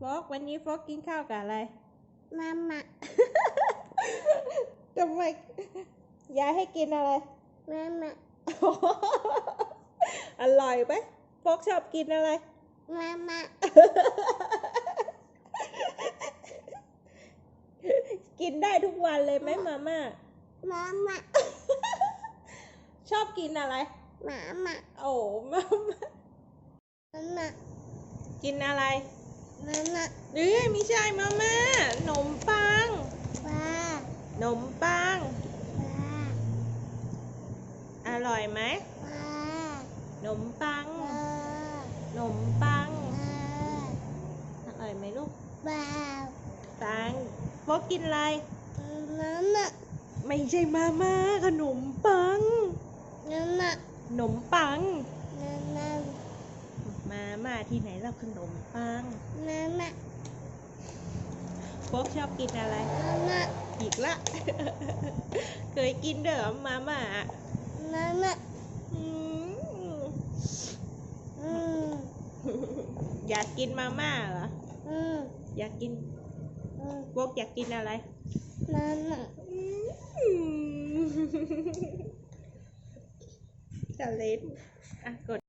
ฟอกวันนี้ฟอกกินข้าวกับอะไร มามาทำไมยายให้กินอะไรมามาอร่อยไหมฟอกชอบกินอะไร มามากินได้ทุกวันเลยไหมมาม่า มามาชอบกินอะไร มามาโอ้ มาม่า มามากินอะไร มามาเอ้ยไม่ใช่มาม่าขนมปังว้าขนมปังว้าอร่อยไหมว้าขนมปังว้าขนมปังว้าอร่อยไหมลูกว้าปังฟอกกินอะไรมามาไม่ใช่มาม่าขนมปังมามาขนมปังมามามาม่าที่ไหนแล้วขนมปังมามา ฟอกชอบกินอะไร มามาอีกละ เคยกินเด้อมาม่ามามาอืมอืมอยากกินมาม่าเหรอ อืมอยากกินอืมฟอกอยากกินอะไรมามาอืมจะเล่นอะกด